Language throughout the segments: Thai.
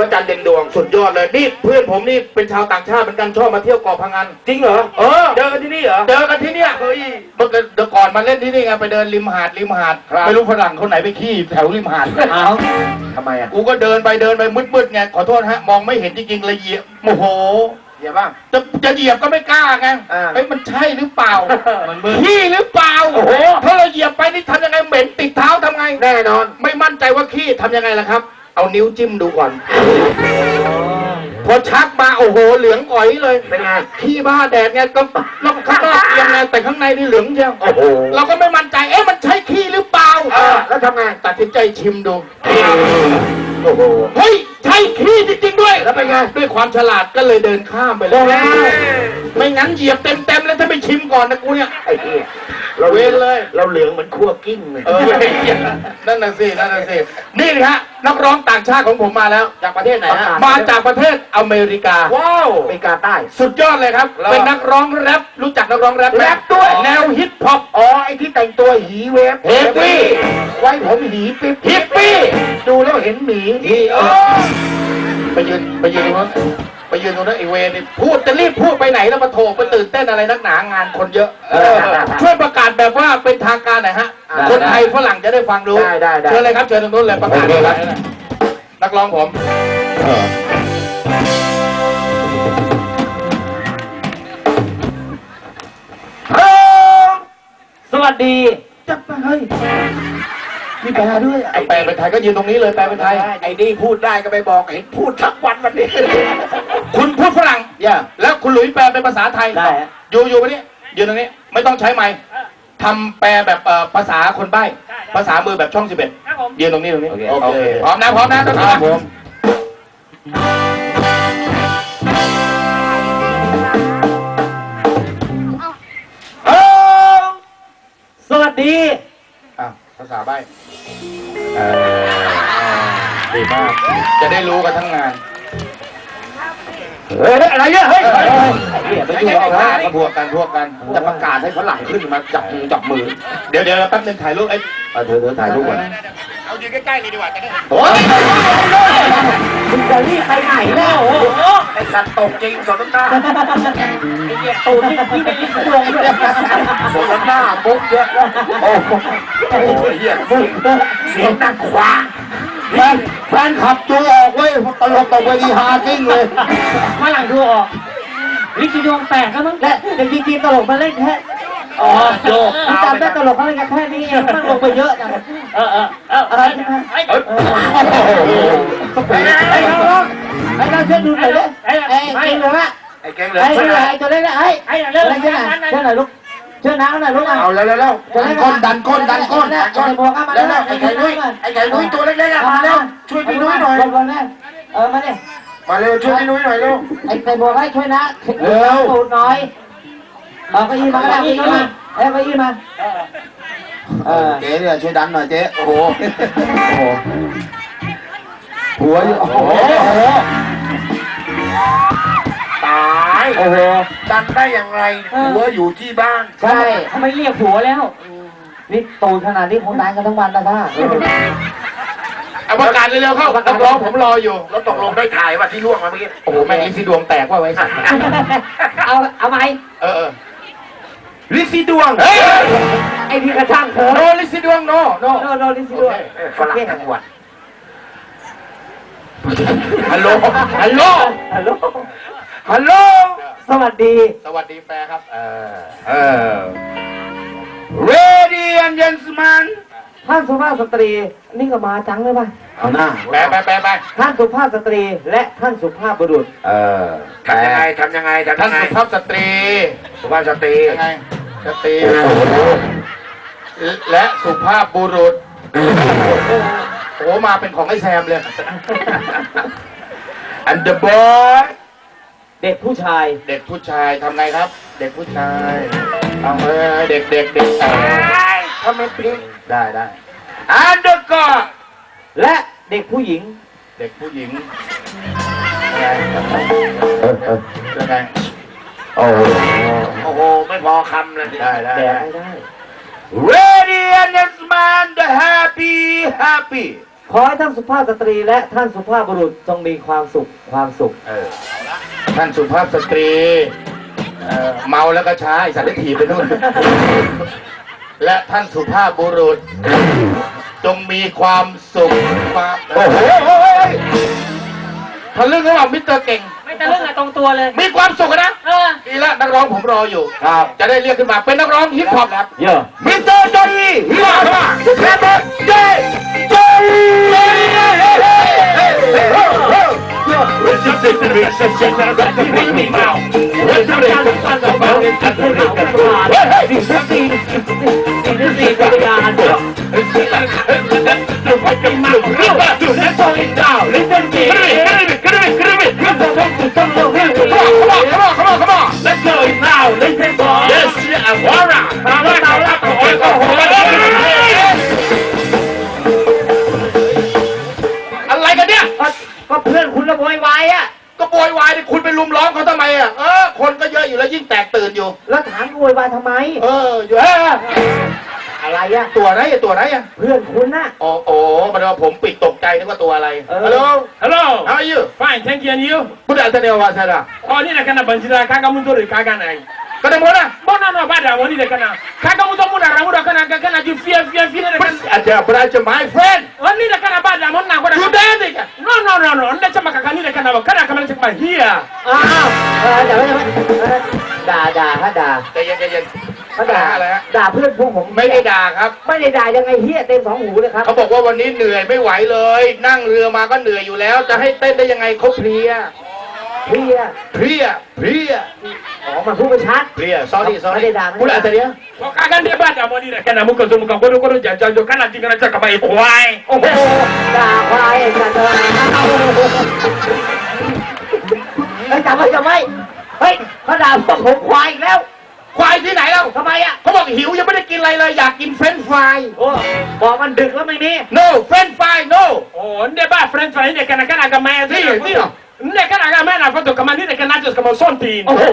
พระจันทร์เด่นดวงสุดยอดเลยนี่เพื่อนผมนี่เป็นชาวต่างชาติเหมือนกันชอบมาเที่ยวเกาะพังงานจริงเหรอเออเจอกันที่นี่เหรอเจอกันที่เนี่ยเฮ้ยเมื่อเดี๋ยวก่อนมาเล่นที่นี่ไงไปเดินริมหาดริมหาดครับไม่รู้ฝรั่งคนไหนไปขี้แถวริมหาดอ้าวทำไมอะกูก็เดินไปเดินไปมืดๆไงขอโทษฮะมองไม่เห็นจริงๆเลยเหยียบโมโหเดี๋ยวบ้างจะจะเหยียบก็ไม่กล้าไงอ่าเฮ้ยมันใช่หรือเปล่ามันมืดขี้หรือเปล่าโอ้โหถ้าเราเหยียบไปนี่ทำยังไงเหม็นติดเท้าทำไงแน่นอน ไม่มั่นใจว่าขี้ทำยังไงล่ะครับ เอานิ้วจิ้มดูก่อน พอชักมาโอ้โห เหลืองอ๋อยเลยเป็นไงขี้บ้าแดดไงก็นอกข้างนอกยังไงแต่ข้างในนี่เหลืองเชียวโอ้โหเราก็ไม่มั่นใจเอ๊ะมันใช่ขี้หรือเปล่าเออแล้วทำไงตัดสินใจชิมดูโอ้โหเฮ้ยใช่ขี้จริงๆด้วยแล้วเป็นไงด้วยความฉลาดก็เลยเดินข้ามไปเลย ไม่งั้นเหยียบเต็มๆแล้วถ้าไม่ชิมก่อนนะกูเนี่ย ไอ้เหี้ยเราเว้นเลย เราเหลืองเหมือนคั่วกิ้งเลยเออนั่นน่ะสินั่นน่ะสินี่นะฮะนักร้องต่างชาติของผมมาแล้ว จากประเทศไหนฮะมาจากประเทศอเมริกา ว้าวอเมริกาใต้ สุดยอดเลยครับเหรอเป็นนักร้องแรปรู้จักนักร้องแรปไหมแรปด้วย แนวฮิปฮอป อ๋อไอ้ที่แต่งตัวหีเวฟเฮฟวี่ ไว้ผมหีปิ๊บฮิปปี้ดูแล้วเห็นหมี นี่เออไปยืนไปยืนตรงนั้นไป ยืนตรงนั้นไอเวรนี่พูดจะรีบพูดไปไหนแล้วมาโถไปตื่นเต้นอะไรนักหนางานคนเยอะเออช่วยประกาศแบบว่าเป็นทางการหน่อยฮะได้คนไทยฝรั่งจะได้ฟังรู้ได้ได้ได้ เชิญเลยครับเชิญตรงนู้นเลยประกาศโอเคครับนักร้องผม สวัสดีจะไปเฮ้ย มีแปลด้วยไอแปลเป็นไทยก็ยืนตรงนี้เลยแปลเป็นไทย ไอ้นี่พูดได้ก็ไปบอกเห็นพูดทั้งวันวันนี้ คุณพูดฝรั่งอย่าแล้วคุณหลุยแปลเป็นภาษาไทย ได้ฮะ อยู่อยู่วันนี้ยืนตรงนี้ ไม่ต้องใช้ไม้ทำแปลแบบเอ่อภาษาคนใบ้ ภาษามือแบบช่องสิบเอ็ดยืนตรงนี้ตรงนี้ โอเค โอโอเคเค พร้อมนะ พร้อมนะต้องครับผ ได้รู้กันทั้งงาน เฮ้ยอะไรเนี่ยเฮ้ยเฮ้ยเฮ้ยเฮ้ยไปไอ้ดูเอาไอ้ละขาพวกกันพวกกัน จะประกาศให้ฝรั่งขึ้นมาจับมือจับมือ เดี๋ยวเดี๋ยวแป๊บนึงถ่ายรูปไอ้เอาเธอเธอถ่ายรูปก่อนเอายืนใกล้ๆเลยดีกว่าจะได้โอ้ยคุณจะรีบไปไหนแล้วโอ้โหไอ้สัตว์ตกจริงสมน้ำหน้าไอ้เนี่ยตูนนี่พี่ไม่รีบลงเลยสมน้ำหน้ามุกเยอะโอ้โหโอ้เหี้ยมุกเสียงดังขวา แฟนแฟนขับจูออกเว้ยตลกตกเวทีฮากิ้งเลยฝรั่งดูออก ลิขิตดวงแตกก็มั้งและเด็กจริงๆตลกมาเล่นแค่อ๋อโลกจำได้ตลกเขาเล่นกันแค่นี้เองมันลงไปเยอะจังเออเออเอออะไรนะไอ้เออโอ้โหไอ้น้องไอ้น้องช่วยดูหน่อยเลยไอ้ไอ้ไอ้เลยว่าไอ้เก่งเลยไอ้เลยไอ้ตัวเล็กไอ้ไอ้เร็วช่วยหน่อยช่วยหน่อยลูก ช่วยน้าหน่อยลูกอะเอาแล้วแล้วแล้วดันก้นดันก้นดันก้นดันก้นแล้วแล้วไอ้ไก่นุ้ยไอ้ไก่นุ้ยตัวเล็กๆอะมาแล้วช่วยพี่นุ้ยหน่อยเออมาเนี่ยมาเร็วช่วยพี่นุ้ยหน่อยเร็วไอ้ไก่บัวให้ช่วยนะตูดหน่อยเอาเก้าอี้มาก็ได้เก้าอี้มาเอ้เก้าอี้มาเออเจ๊เนี่ยช่วยดันหน่อยเจ๊โอ้โหโอ้โหหัวอยู่โอ้โหตาย โอ้โหดันได้อย่างไรหัวอยู่ที่บ้าน ใช่ทำไมเรียกหัวแล้ว นี่ตูดขนาดนี้คงดังกันทั้งวันแล้วท่าเอาประกาศเร็วๆเข้านักร้องผมรออยู่ แล้วตกลงได้ถ่ายว่าที่ล่วงมาเมื่อกี้ โอ้โห แม่งลิซีดวงแตกว่าไว้สัตว์เอาเอาไหมเออเออลิซซี่ดวงเฮ้ยไอ้พี่กระช่างเธอโนลิซีดวงโนโนโนโนลิซิด้วยเอ้ยฝรั่งทั้งวันฮัลโหลฮัลโหลฮัลโหล ฮัลโหล สวัสดี สวัสดีแฟร์ครับ เออ เออ Ready and gentlemen ท่านสุภาพสตรี นี่ก็มาจังเลยป่ะเอาหน้าแปลแปลแปลไปท่านสุภาพสตรีและท่านสุภาพบุรุษ เออทำยังไงทำยังไงทำท่ายันงไงสุภาพสตรีสุภาพสตรียังไงสตรีและสุภาพบุรุษ โอ้มาเป็นของไอ้แซมเลย and the boy เด็กผู้ชาย เด็กผู้ชายทำไงครับ เด็กผู้ชายเอาเอ้ยเด็กเด็กเด็กเออทำไมพลิกได้ได้ and the girl และเด็กผู้หญิง เด็กผู้หญิงยังไงยังไงโอ้โหโอ้โหไม่พอคำเลยได้ได้แดกได้ไม่ได้ Ready and gentlemen the happy happy ขอให้ท่านสุภาพสตรีและท่านสุภาพบุรุษจงมีความสุขความสุขเออ ท่านสุภาพสตรีเอ่อเมาแล้วก็ช้าไอสัตว์ได้ถีบไปนู่น และท่านสุภาพบุรุษ จงมีความสุขความโอ้โหทะลึ่งหรือเปล่ามิสเตอร์เก่ง ไม่ตะลึงอะตรงตัวเลย มีความสุขนะ เออ ดีละนักร้องผมรออยู่ ครับ จะได้เรียกขึ้นมาเป็นนักร้องฮิปฮอปครับ เยอะมิสเตอร์จอนี่ฮิปฮอปแรปเปอร์เจจอนี่ simplesmente se senta pra que vem bem mal. Outra casa faz a mão, aproveita a tomada. Diz pra mim, simplesmente obrigado. Não vai queimar o rio, tu é solitário. วถามโวยวายทำไม เอออยู่เอออะไรอะตัวไหนอะตัวไหนอะเพื่อนคุณน่ะ อ๋อโอ้มันว่าผมปิดตกใจนึกว่าตัวอะไรเออ ฮัลโหล Hello. how are you Fine, thank you. And you? พูดอะไรเดียวว่าใช่ละ Oh, ni nak kena banjira kaga mun dole kaga nai. ก็ได้หมดนะ Bon no no bada woni de kana. Kaga mun to mun da ramu da kana kana ju fia fia fia de มัน kana. อาจจะประจะ my friend Woni de kana bada mun na ko da. you dancing No no no no. Nda chama kaka ni de kana ba kana kamar chama here. อ้าวเออเดี๋ยวไม่เออด่าด่าฮะด่าใจเย็นใจเย็นเขาด่าอะไรฮะด่าเพื่อนพวกผมไม่ได้ด่าครับ ไม่ได้ด่ายังไงเฮียเต็มสองหูเลยครับเขาบอกว่าวันนี้เหนื่อยไม่ไหวเลย นั่งเรือมาก็เหนื่อยอยู่แล้ว จะให้เต้นได้ยังไงเขาเพลีย เพียเพลียเพลียอ๋อมันพูดไม่ชัดเพลีย sorry ไม่ sorry ได้ด่าไม่ได้ด่าพูดอะไรเดียว Ko kaga de bada woni de kana mun ko to mun ko ko ko ja ja jo kana tingana chaka ba kwai. โอ้โหด่าควายจัดเลยเฮ้ยจำไว้จำไว้เฮ้ยเขาด่าพวกผมควายอีกแล้วควายที่ไหนเราทำไมอะเขาบอกหิวยังไม่ได้กินอะไรเลยอยากกินเฟรนช์ฟรายโอ้บอกมันดึกแล้วไม่มี no เฟรนช์ฟราย no Oh, nde ba friend friend de kana kana ga mai. Sì, sì, no. Nde kana ga mai na foto kama ni de kana just kama something. โอ้โห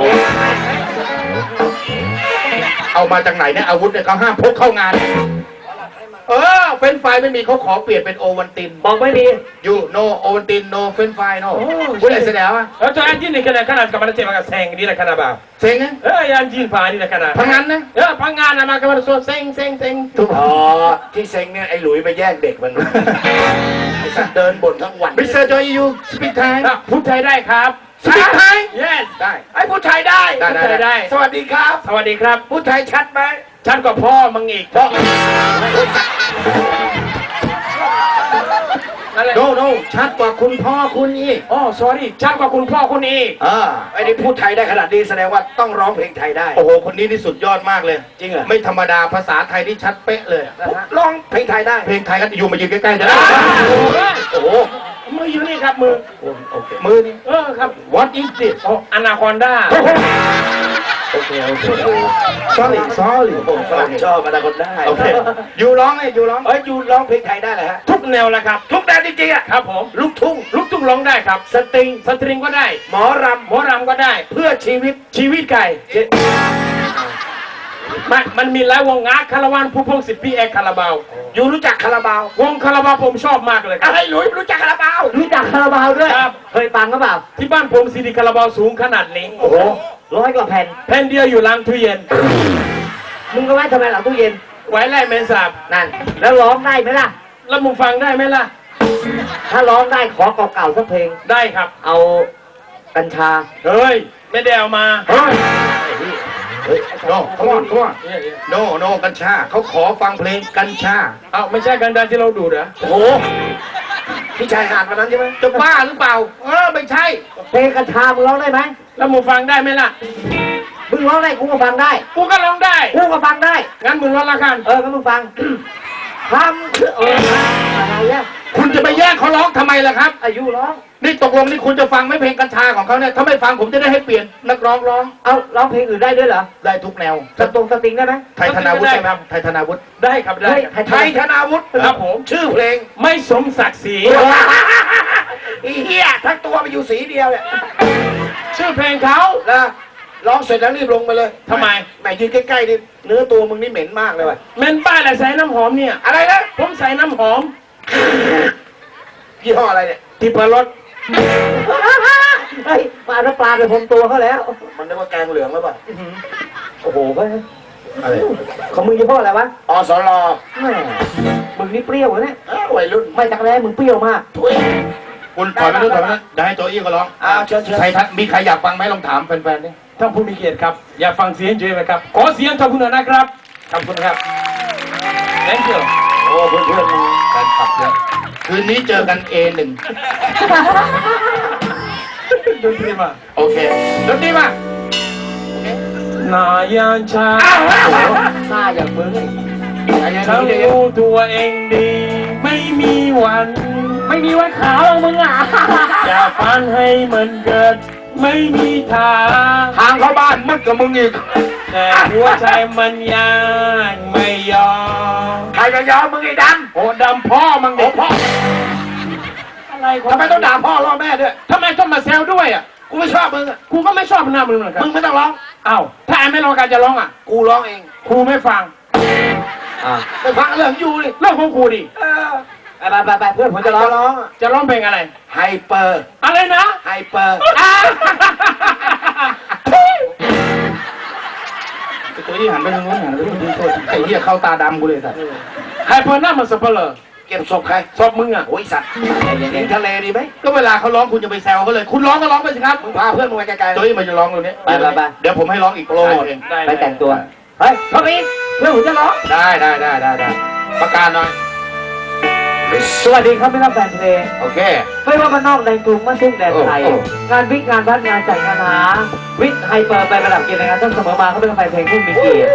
เอามาจากไหนเนี่ยอาวุธเนี่ยเขาห้ามพกเข้างาน เออ เฟรนช์ฟรายไม่มีเขาขอเปลี่ยนเป็นโอวันตินบอกไม่มี you no โอวันติน no เฟรนช์ฟราย no โอ้ พูดอะไรแสดงวะ Oh, to anjin de kana kana kama chama ga seng ni de kana ba. เซ็งนะ Eh, ya anjin pa ni de kana. พังงานนะ Eh, pangan na kama so seng seng seng. อ๋อ ที่เซ็งเนี่ยไอ้หลุยไปแย่งเด็กมันไอ้ สัตว์เดินบ่นทั้งวันมิสเตอร์จอยยูสปีกไทยอะพูดไทยได้ครับสปีกไทย yes ได้ ไอ้ผู้ชายได้ได้ได้พูดไทยได้ สวัสดีครับ สวัสดีครับผู้ชายชัดไหมฉันก็พ่อมึงอีก เพราะ นั่นแหละโนโนชัดกว่าคุณพ่อคุณอีกอ๋อ sorry ชัดกว่าคุณพ่อคุณอีกอ่าไอ้นี่พูดไทยได้ขนาดนี้แสดงว่าต้องร้องเพลงไทยได้ โอ้โห คนนี้นี่สุดยอดมากเลย จริงเหรอ ไม่ธรรมดาภาษาไทยที่ชัดเป๊ะเลยร้องเพลงไทยได้ เพลงไทยก็อยู่มายืนใกล้ๆจะได้โอ้โหมืออยู่นี่ครับมือ โอเคมือนี่ เออครับ What is this โอ้อนาคอนด้า โอ เคโอเค sorry sorry ผมฝรั่งชอบมาดาคนได้โอเคยูร้องไงยูร้องเอ้ยยูร้องเพลงไทยได้เหรอฮะทุกแนวแหละครับ ทุกแนวจริงๆอะครับผมลูกทุ่งลูกทุ่งร้องได้ครับ สตริงสตริงก็ได้ หมอรหมอรำก็ได้ำเพื่อชีวิตชีวิตไก่ มันมันมีหลายวงอาคาราวานผู้พงศิษย์พี่เอกคาราบาวยูรู้จักคาราบาว วงคาราบาวผมชอบมากเลยครับอะไรหลุยไม่รู้จักคาราบาว รู้จักคาราบาวด้วย ครับ เคยฟังก็เปล่าที่บ้านผมซีดีคาราบาวสูงขนาดนี้โอ้โหร้อยกว่าแผ่น แผ่นเดียวอยู่หลังตู้เย็น มึงก็ไว้ทำไมหลังตู้เย็น ไว้ไล่แมงสาบนั่น แล้วร้องได้ไหมล่ะ แล้วมึงฟังได้ไหมล่ะ ถ้าร้องได้ขอเก่าๆสักเพลง ได้ครับ เอากัญชา เฮ้ย ไม่ได้เอามา เฮ้ย เฮ้ย no come on come on เนี่ยเนี่ย no no กัญชาเขาขอฟังเพลงกัญชาเอาไม่ใช่กันดารที่เราดูดเหรอ โอ้โหพี่ชายหาดวันนั้นใช่ไหมจะบ้าหรือเปล่า เออไม่ใช่ เพลงกัญชามึงร้องได้ไหมแล้วมึงฟังได้ไหมล่ะ มึงร้องได้กูก็ฟังได้กูก็ร้องได้ กูก็ฟังได้ งั้นมึงร้องละกัน เออก็มึงฟัง ทำคือเอออะไรอะ คุณจะไปแย่งเขาร้องทำไมล่ะครับ อายุร้อง นี่ตกลงนี่คุณจะฟังไหม่เพลงกัญชาของเขาเนี่ย ถ้าไม่ฟังผมจะได้ให้เปลี่ยนนักร้องร้อง เอาร้องเพลงอื่นได้ด้วยเหรอได้ทุกแนว สตรงสตริงได้ไหมไทยธนาวุฒิได้ไหมไทยธนาวุฒิได้ครับได้เฮ้ยครับไทยธนาวุฒิครับผม ชื่อเพลงไม่สมศักดิ์ศรีอีเหี้ยทั้งตัวไปอยู่สีเดียวเนี่ยชื่อเพลงเขานะร้องเสร็จแล้วรีบลงมาเลยทำไม แหมยืนใกล้ๆดิเนื้อตัวมึงนี่เหม็นมากเลยว่ะเมนป้ายแหละใส่น้ำหอมเนี่ย อะไรนะผมใส่น้ำหอม ยี่ห้ออะไรเนี่ยทิพรสเฮ้ยมาเอาน้ำปลาไปพรมตัวเขาแล้วมันนึกว่าแกงเหลืองหรือเปล่าโอ้โหเว้ยอะไรของมึงยี่ห้ออะไรวะอสรแหม่มึงนี่เปรี้ยวเหรอเนี่ยอ้าววัยรุ่นไม่จักแร้มึงเปรี้ยวมาก ทุยคุณถอยไปนู้นถอยไปนู้นเดี๋ยวให้โจอี้ก็ร้องอ้าวเชิญเชิญใครทักมีใครอยากฟังไหมลองถามแฟนๆดิท่านผู้มีเกียรติครับ อย่าฟังเสียงเฉยๆนะครับ ขอเสียงขอบคุณหน่อยนะครับ ขอบคุณครับ thank you โอ้ เพื่อนเพื่อนๆมึงแฟนคลับเยอะคืนนี้เจอกัน A1 ดนตรีมา โอเคดนตรีมานายานชาหน้าอย่างมึงไอ้ใจเย็นฉันๆใจเย็นรู้ตัวเองดี ไม่มีวัน ไม่มีวันขาวหรอกมึงอะจะฝันให้มันเกิด ไม่มีทางทางเข้าบ้านมึดกับมึงอีกแต่หัวใจมันยังไม่ยอมใค รจะยอมมึงไอ้ดโอ้ดำพ่อมังำโอ้เด็กพ่อ อะไรของทำไมต้องด่าพ่อล่อแม่ด้วย ทำไมต้องมาแซวด้วยอะ กูไม่ชอบมึงอะครูก็ไม่ชอบหน้ามึงเหมือนกันมึงไม่ต้องร้อง อ้าวถ้าไอ้ไม่ร้องการจะร้องอะ กูร้องเองครูไม่ฟังไปฟังเรื่องอยู่ดิเรื่องของครูดิ เออไปไปไปเพื่อนผมจะจะร้องร้องอะจะร้องเพลงอะไร ไฮเปอร์ อะไรนะ ไฮเปอร์ไอ้ ตัวนี้หันไปทางโน้นหันไปทางนี้โทษไอ้เหี้ยเข้าตาดำกูเลยสัตว์ใครเพิ่นหน้ามันสเปเหรอเก็บศพใครศพมึงอะโอ้ยสัตว์หญิงทะเลดีไหมก็เวลาเขาร้องคุณจะไปแซวเขาเลย คุณร้องก็ร้องไปสิครับมึงพาเพื่อนมึงไปไกลๆโจอี้มาจะร้องตรงนี้ไปไปไปเดี๋ยวผมให้ร้องอีกโปรโมทเองได้ไปแต่งตัวเฮ้ยพ่อพีเพื่อนผมจะร้องได้ได้ได้ได้ได้ประกาศหน่อย สวัสดีครับพี่น้องแฟนเพลงโอเค ไม่ว่าบ้านนอกในกรุงบ้านทุ่งแดนไทย โอ้โหงานวิกงานวัดงานจัดงานหาวิกไฮเปอร์ไประดับเกียรติในงานต้องเสมอมาเขาเป็นแฟนเพลงผู้มีเกียรติ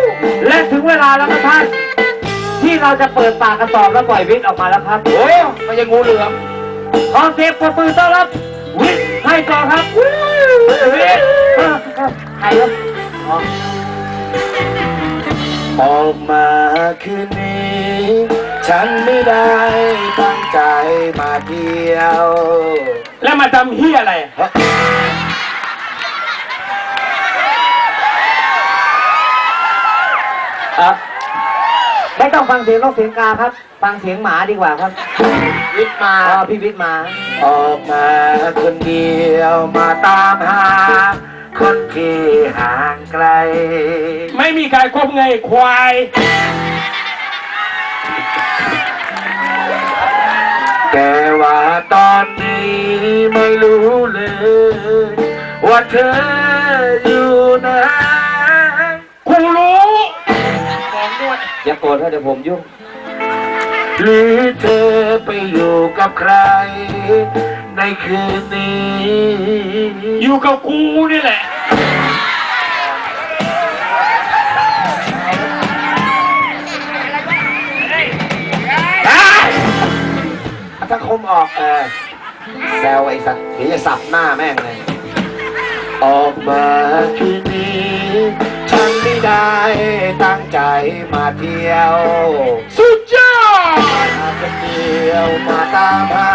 และถึงเวลาแล้วครับท่าน ที่เราจะเปิดปากกระสอบแล้วปล่อยวิกออกมาแล้วครับโอ้ไม่ใช่งูเหลือมขอเสียงปรบมือต้อนรับ วิกไฮเปอร์ครับวิกเออเออใครครับอ๋อออกมาคืนนี้ ฉันไม่ได้ตั้งใจมาเที่ยว แล้วมาทำเฮียอะไรอะไม่ต้องฟังเสียงนกเสียงกาครับ ฟังเสียงหมาดีกว่าครับ วิทย์มาอ๋อพี่วิทย์มา ออกมาคนเดียวมาตามหา คนที่ห่างไกล ไม่มีใครคบไงควาย แต่ว่าตอนนี้ไม่รู้เลย ว่าเธออยู่ไหนครูรู้อย่าโกรธเดี๋ยวผมยุ่ง หรือเธอไปอยู่กับใคร ในคืนนี้ อยู่กับกูนี่แหละ ออกเออแซวไอ้สัตว์เดี๋ยวจะสับหน้าแม่งเลย ออกมาคืนนี้ฉันไม่ได้ตั้งใจมาเที่ยว สุดยอดมาคนเดียวมาตามหา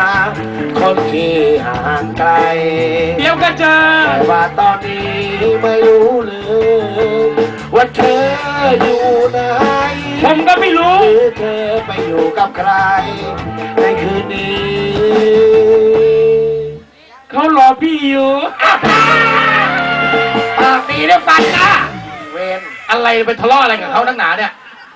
คนที่ห่างไกล เดี๋ยวก็เจอแต่ว่าตอนนี้ไม่รู้เลยว่าเธออยู่ไหน ผมก็ไม่รู้ หรือเธอไปอยู่กับใคร ในคืนนี้ เขารอพี่อยู่ปากดีได้ฟันนะ เวนอะไรไปทะเลาะอะไรกับเขาตั้งหนาเนี่ย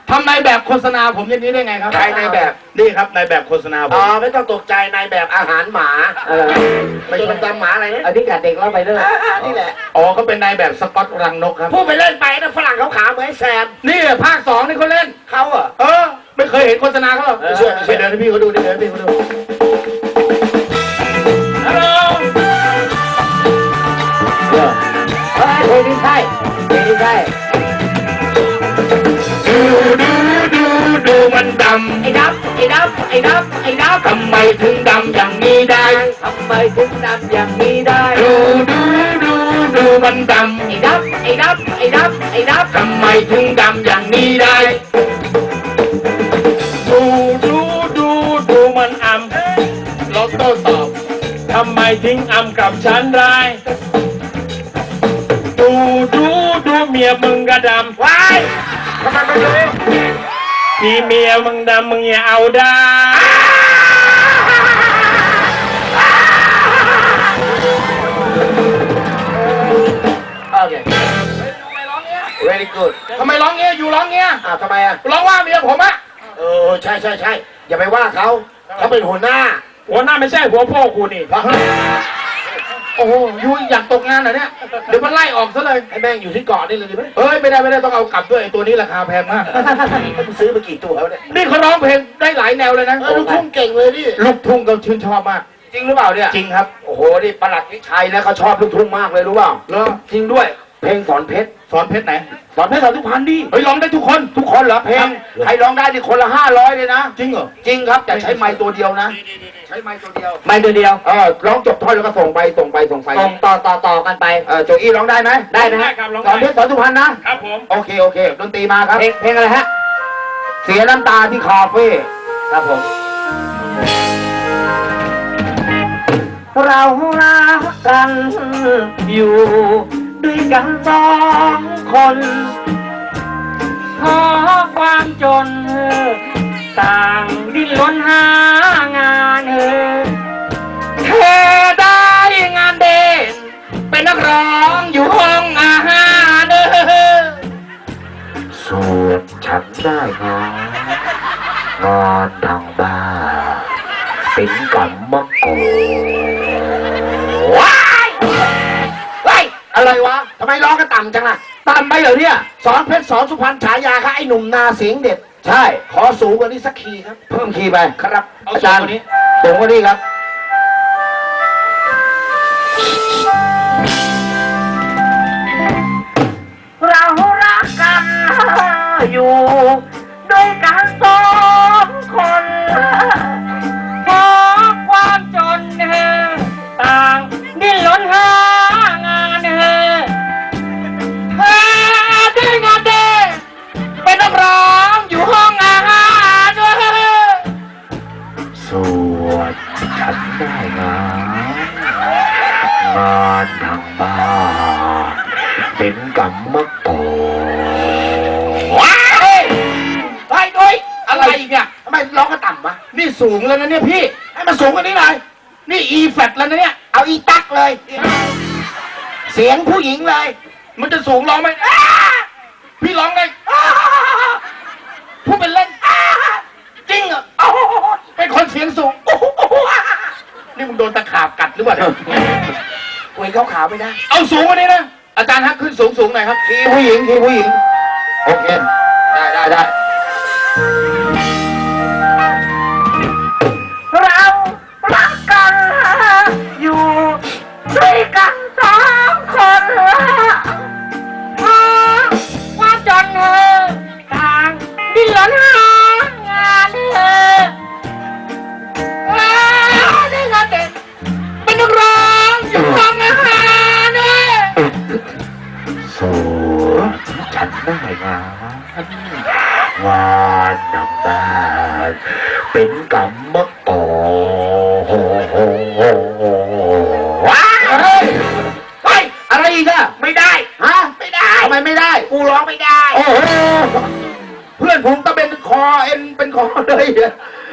ทำในายแบบโฆษณาผมอย่างนี้ได้ไงครับใครในแบบ นี่ครับในายแบบโฆษณาผอ๋อมไม่ต้องตกใจในแบบอาหารหมาเออไม่ใช่ตามหมาอะไรเนี่ยอันนี้กัดเด็กแล้วไปเด้ออ่านี่แหละ อ๋อเขาเป็นนายแบบสกอตรังนกครับ พูดไปเล่นไปนะฝรั่งเขาขาเหมือนไอ้แซมนี่ภาคสองนี่เขาเล่น เขาเหรอเออ ไม่เคยเห็นโฆษณาเขาหรอกไม่เชื่อไม่เชื่ไปอเดินให้พี่เขาดูดิเดินให้พี่เขาดูฮัลโหลเฮ้ยเพลงนี้ใช่เพลงนี้ใช่ ดูดูดูดูมันดไอ้ดับไอ้ดับไอ้ดับไอ้ดับำทำไมถึงดำอย่างนี้ได้ทำไมถึงดำอย่างนี้ได้ ดูดูดูดูมันดไอ้ดับไอ้ดับไอ้ดับไอ้ดับำทำไมถึงดำอย่างนี้ได้ดูดูดูดูมันอำเราโต้ตอบทำไมทิ้งอำกับฉันได้ดูดูดูเมียมึงกระดำว้ายทำไมไพี่เมียมึงดำมึงอย่าเอาด้ Okay. Very good. ทำไมร้องเงี้ยอยู่ร้องเงี้ยอ่าทำไมอะ ร้องว่าเมียผมอะเออ ใช่ใช่ใช่อย่าไปว่าเขา เขาเป็นหัวหน้า หัวหน้าไม่ใช่หัวพ่อกูนี่ โอ้โหยูอยากตกงานเหรอเนี่ย เดี๋ยวมันไล่ออกซะเลยให้แม่งอยู่ที่เกาะนี่เลยดีไหมเอ้ยไม่ได้ไม่ได้ต้องเอากลับด้วยไอ้ตัวนี้ราคาแพงมากให้มึงซื้อมากี่ตัวแล้วเนี่ยนี่เขาร้องเพลงได้หลายแนวเลยนะเออลูกทุ่งเก่งเลยดิลูกทุ่งก็ชื่นชอบมาก จริงหรือเปล่าเนี่ยจริงครับ โอ้โหนี่ประหลัดวิชัยนะเขาชอบลูกทุ่งมากเลยรู้เปล่าเหรอ จริงด้วย เพลงสอนเพชรสอนเพชรไหน สอนเพชรสอนทุกพันดิเฮ้ยร้องได้ทุกคน ทุกคนเหรอเพลง ใครร้องได้นี่คนละห้าร้อยเลยนะ จริงเหรอ จริงครับแต่ใช้ไม้ตัวเดียวนะ ใช้ไม้ตัวเดียว ไม่ตัวเดียว เออร้องจบท่อนแล้วก็ส่งไป ส่งไป ส่งไป ส่งต่อต่อต่อกันไป เออโจอี้ร้องได้ไหมได้นะฮะครับร้องสอนเพได้ชรสอนสุพรรณนะ ครับผม โอเค โอเค ดนตรีมาครับ เพลงเพลงอะไรฮะ เสียน้ำตาที่คาเฟ่ ครับผม เรารักกันอยู่ ด้วยกันสองคนเพราะความจนต่างดิ้นรนหางานเออเธอได้งานเด่นเป็นนักร้องอยู่ห้องอาหารเด้อส่วนฉันได้งานงานทางบ้านเป็นกรรมกรว้ วะทำไมร้องกันต่ำจังล่ะต่ำไปเหรอเนี่ย สอนเพชรสอนสุพรรณฉายาค่ะไอ้หนุ่มนาเสียงเด็ด ใช่ ขอสูงกว่านี้สักคีย์ครับ เพิ่มคีย์ไปครับเอาอาจารย์สูงกว่านี้สูงกว่านี้ครับเรารักกันอยู่ ด้วยกันสองคนเพราะความจนต่าง ดิ้นรนหา สวนฉันได้งานงานทางบ้านเป็นกรรมกรว้ายไปด้วยอะไรอีกเนี่ยทำไมร้องกันต่ำวะนี่สูงแล้วนะเนี่ยพี่ให้มันสูงกว่านี้หน่อยนี่อีแฟตแล้วนะเนี่ยเอาอีตักเลย เสียงผู้หญิงเลย มันจะสูงร้องไหมอ้าพี่ร้องได้อ้าพูดเป็นเล่นอ้าจริงเหรอโอ้โห เป็นคนเสียงสูงโอ้โหนี่มึงโดนตะขาบกัดหรือเปล่าเนี่ยคุยเขาขาวไม่ได้เอาสูงกว่านี้นะ อาจารย์ฮะขึ้นสูงสูงหน่อยครับ ทีผู้หญิงทีผู้หญิง โอเค ได้ได้ได้ ได้งานงานทางบ้านเป็นกรรมกรว้ายเฮ้ยเฮ้ยอะไรอีกอะไม่ได้ ฮะ ไม่ได้ ทำไมไม่ได้ กูร้องไม่ได้ โอ้โห เพื่อนผมต้องเป็นคอเอ็นเป็นคอเลย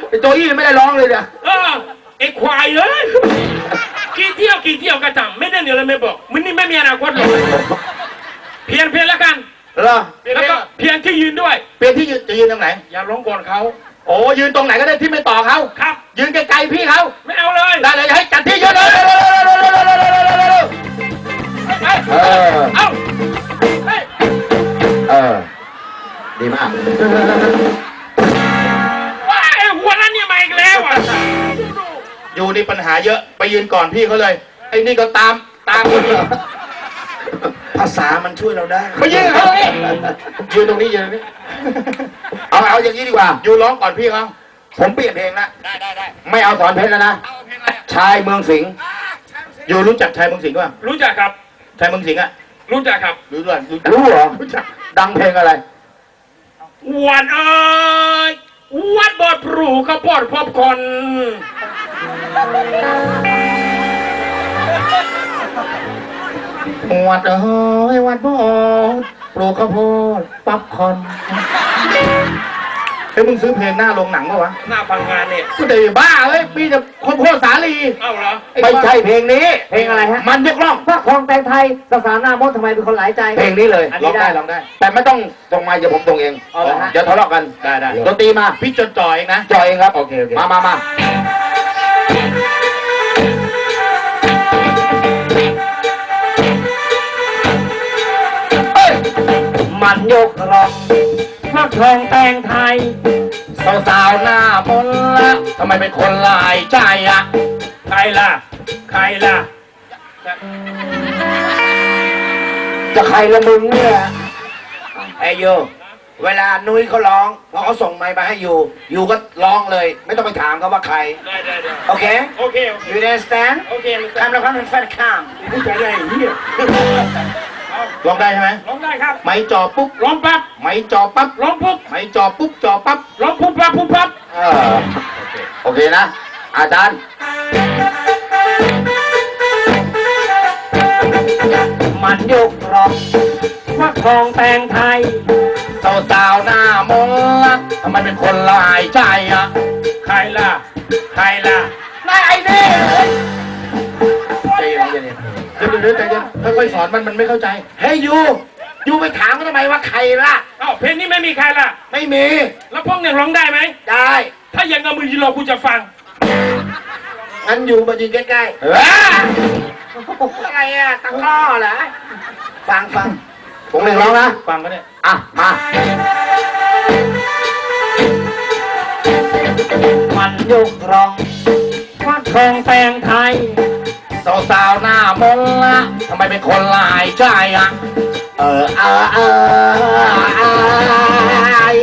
ไอ้โจอี้ไม่ได้ร้องเลยเนี่ย เออไอ้ควายเอ้ยกี่เที่ยวกี่เที่ยวกระจังไม่ได้เนี่ยเลยไม่บอกมึงนี่ไม่มีอนาคตหรอกเพียนเพียนแล้วกัน เหรอแล้วก็เพียนที่ยืนด้วย เปลี่ยนที่ยืนจะยืนตรงไหน อย่าร้องก่อนเขา โอ้ยืนตรงไหนก็ได้ที่ไม่ต่อเขาครับ ยืนไกลๆพี่เขาไม่เอาเลยได้เลยให้จัดที่ยืนเลยเออเอ้าเฮ้ยเออดีมากว้าไอ้หัวนั้นเนี่ยมาอีกแล้วอะอยู่นี่ปัญหาเยอะไปยืนก่อนพี่เขาเลยไอ้นี่ก็ตามตามคนนี้ ภาษามันช่วยเราได้ไปยืนกับเขาเลยยืนตรงนี้ยืนตรงนี้เอาเอาอย่างนี้ดีกว่า อยู่ร้องก่อนพี่เขาผมเปลี่ยนเพลงละได้ได้ได้ไม่เอาสอนเพชรแล้วนะ เอาเพลงอะไรชายเมืองสิงห์อยู่รู้จักชายเมืองสิงห์ป่ะรู้จักครับ ชายเมืองสิงห์อะ รู้จักครับ รู้ด้วยรู้จักรู้เหรอ รู้จัก ดังเพลงอะไร วันเอ้ยวัดบอดปลูกข้าวโพดพบคน วัดเอ้ยวัดโบดปลูกข้าวโพดป๊อปคอร์นเฮ้ยมึงซื้อเพลงหน้าโรงหนังป่ะวะหน้าฟังงานเนี่ยกูเดี๋ยวบ้าเอ้ยมีแต่ข้าวโพดสาลี เอ้าเหรอไม่ใช่เพลงนี้ เพลงอะไรฮะ มันยกล่องพระคองแตงไทยสาวๆหน้ามดทำไมเป็นคนหลายใจ เพลงนี้เลยอันนี้ร้องได้ได้ร้องได้ แต่ไม่ต้องตรงมาอย่าผมตรงเองเอาเหรอฮะเดี๋ยวทะเลาะกันได้ได้ดนตรีมา พี่จนจ่อยเองนะจอยเองครับ โอเคโอเคมามามา มันยกรองพระคองแตงไทย สาวๆหน้ามนต์ละทำไมเป็นคนหลายใจอะใครล่ะ ใครล่ะ จะใครละมึงเนี่ยไอโยเวลานุ้ยเขาร้องพอเขาส่งไมค์มาให้ยูยูก็ร้องเลย ไม่ต้องไปถามเขาว่าใคร ได้ได้ได้โอเค โอเคโอเค you understand โอเคมันคำละคำเป็นแฟนข้ามผู้ชายได้เฮีย ร้องได้ใช่ไหมร้องได้ครับไม้จอปุ๊บร้องปั๊บไม้จอปั๊บร้องปุ๊บไม้จอปุ๊บจอปั๊บร้องปุ๊บปั๊บปุ๊บปั๊บเออโอเคนะ อาจารย์ มันยกรองพระคองแตงไทยสาวๆหน้ามนต์ละทำไมเป็นคนหลายใจอะใครล่ะ ใครล่ะ ค่อยๆสอนมันมันไม่เข้าใจ เฮ้ยยูยูไปถามเขาทำไมว่าใครล่ะ เอ้าเพลงนี้ไม่มีใครล่ะ ไม่มี แล้วพวกเนี่ยร้องได้ไหม ได้ถ้ายังเอามือยืนรอกูจะฟังงั้นยูมายืนใกล้เอ้ยๆอะไรอะตะกร้อเหรอฟังฟังผมเรียกร้องนะฟังก็เนี่ยอะมา มันยกรองพระคองแตงไทย สาวๆหน้ามงละทำไมเป็นคนหลายใจอะ เออเออเออเออ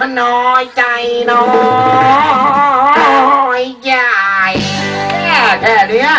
มันน้อยใจน้อยใหญ่แค่แค่เนี้ย